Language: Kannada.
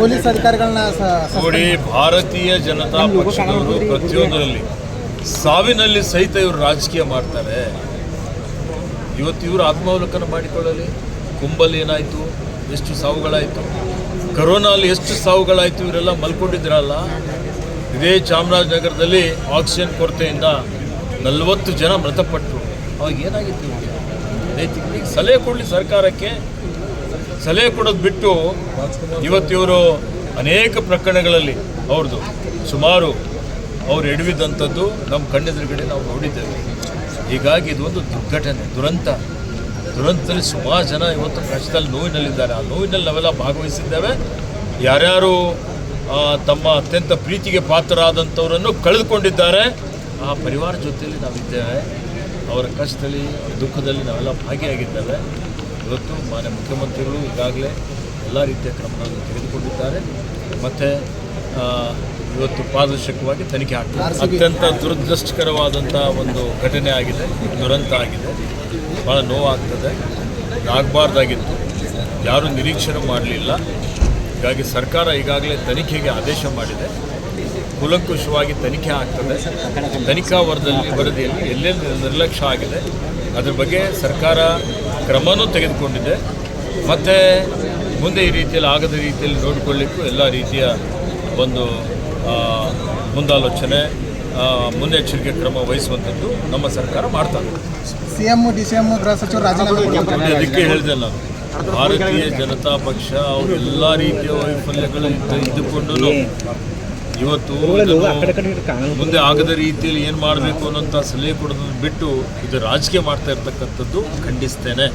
ಪೊಲೀಸ್ ಅಧಿಕಾರಿಗಳನ್ನ ನೋಡಿ ಭಾರತೀಯ ಜನತಾ ಪಕ್ಷದವರು ಪ್ರತಿಯೊಂದರಲ್ಲಿ ಸಾವಿನಲ್ಲಿ ಸಹಿತ ಇವರು ರಾಜಕೀಯ ಮಾಡ್ತಾರೆ. ಇವತ್ತು ಇವರು ಆತ್ಮಾವಲೋಕನ ಮಾಡಿಕೊಳ್ಳಲಿ. ಕುಂಬಲ್ ಏನಾಯಿತು? ಎಷ್ಟು ಸಾವುಗಳಾಯಿತು? ಕರೋನಲ್ಲಿ ಎಷ್ಟು ಸಾವುಗಳಾಯಿತು? ಇವರೆಲ್ಲ ಮಲ್ಕೊಂಡಿದ್ರಲ್ಲ? ಇದೇ ಚಾಮರಾಜನಗರದಲ್ಲಿ ಆಕ್ಸಿಜನ್ ಕೊರತೆಯಿಂದ ನಲವತ್ತು ಜನ ಮೃತಪಟ್ಟರು ಅವಾಗ ಏನಾಗಿತ್ತು ನೈತಿಕ ಸಲಹೆ ಕೊಡಲಿ ಸರ್ಕಾರಕ್ಕೆ. ಸಲಹೆ ಕೊಡೋದು ಬಿಟ್ಟು ಇವತ್ತು ಇವರು ಅನೇಕ ಪ್ರಕರಣಗಳಲ್ಲಿ ಅವ್ರದ್ದು ಸುಮಾರು ಅವ್ರು ಎಡವಿದಂಥದ್ದು ನಮ್ಮ ಕಣ್ಣೆದುರುಗಡೆ ನಾವು ನೋಡಿದ್ದೇವೆ. ಹೀಗಾಗಿ ಇದೊಂದು ದುರ್ಘಟನೆ, ದುರಂತ. ದುರಂತದಲ್ಲಿ ಸುಮಾರು ಜನ ಇವತ್ತು ಕಷ್ಟದಲ್ಲಿ ನೋವಿನಲ್ಲಿದ್ದಾರೆ. ಆ ನೋವಿನಲ್ಲಿ ನಾವೆಲ್ಲ ಭಾಗವಹಿಸಿದ್ದೇವೆ. ಯಾರ್ಯಾರು ತಮ್ಮ ಅತ್ಯಂತ ಪ್ರೀತಿಗೆ ಪಾತ್ರರಾದಂಥವರನ್ನು ಕಳೆದುಕೊಂಡಿದ್ದಾರೆ, ಆ ಪರಿವಾರ ಜೊತೆಯಲ್ಲಿ ನಾವಿದ್ದೇವೆ. ಅವರ ಕಷ್ಟದಲ್ಲಿ, ಅವರ ದುಃಖದಲ್ಲಿ ನಾವೆಲ್ಲ ಭಾಗಿಯಾಗಿದ್ದೇವೆ. ಇವತ್ತು ಮಾನ್ಯ ಮುಖ್ಯಮಂತ್ರಿಗಳು ಈಗಾಗಲೇ ಎಲ್ಲ ರೀತಿಯ ಕ್ರಮಗಳನ್ನು ತೆಗೆದುಕೊಂಡಿದ್ದಾರೆ. ಮತ್ತು ಇವತ್ತು ಪಾರದರ್ಶಕವಾಗಿ ತನಿಖೆ ಆಗ್ತದೆ ಅತ್ಯಂತ ದುರದೃಷ್ಟಕರವಾದಂಥ ಒಂದು ಘಟನೆ ಆಗಿದೆ ದುರಂತ ಆಗಿದೆ. ಭಾಳ ನೋವಾಗ್ತದೆ. ಆಗಬಾರ್ದಾಗಿತ್ತು. ಯಾರೂ ನಿರೀಕ್ಷಣೆ ಮಾಡಲಿಲ್ಲ. ಹೀಗಾಗಿ ಸರ್ಕಾರ ಈಗಾಗಲೇ ತನಿಖೆಗೆ ಆದೇಶ ಮಾಡಿದೆ. ಕುಲಂಕುಷವಾಗಿ ತನಿಖೆ ಆಗ್ತದೆ. ತನಿಖಾ ವರದಲ್ಲಿ ವರದಿಯಲ್ಲಿ ಎಲ್ಲೆಲ್ಲಿ ನಿರ್ಲಕ್ಷ್ಯ ಆಗಿದೆ ಅದ್ರ ಬಗ್ಗೆ ಸರ್ಕಾರ ಕ್ರಮನೂ ತೆಗೆದುಕೊಂಡಿದೆ. ಮತ್ತು ಮುಂದೆ ಈ ರೀತಿಯಲ್ಲಿ ಆಗದ ರೀತಿಯಲ್ಲಿ ನೋಡಿಕೊಳ್ಳಿಕ್ಕೂ ಎಲ್ಲ ರೀತಿಯ ಒಂದು ಮುಂದಾಲೋಚನೆ ಮುನ್ನೆಚ್ಚರಿಕೆ ಕ್ರಮ ವಹಿಸುವಂಥದ್ದು ನಮ್ಮ ಸರ್ಕಾರ ಮಾಡ್ತಾರೆ ಸಿಎಂ ಡಿ ಸಿ ಎಂ ಗೃಹ ಸಚಿವರು ರಾಜೀನಾಮೆ. ಅದಕ್ಕೆ ಹೇಳಿದೆ ನಾನು. ಭಾರತೀಯ ಜನತಾ ಪಕ್ಷ ಅವರೆಲ್ಲ ರೀತಿಯ ವೈಫಲ್ಯಗಳು ಇದ್ದ ಇದ್ದುಕೊಂಡು ಇವತ್ತು ಮುಂದೆ ಆಗದ ರೀತಿಯಲ್ಲಿ ಏನು ಮಾಡಬೇಕು ಅನ್ನೋಂಥ ಸಲಹೆ ಕೊಡೋದನ್ನು ಬಿಟ್ಟು ಇದು ರಾಜಕೀಯ ಮಾಡ್ತಾ ಇರ್ತಕ್ಕಂಥದ್ದು ಖಂಡಿಸ್ತೇನೆ.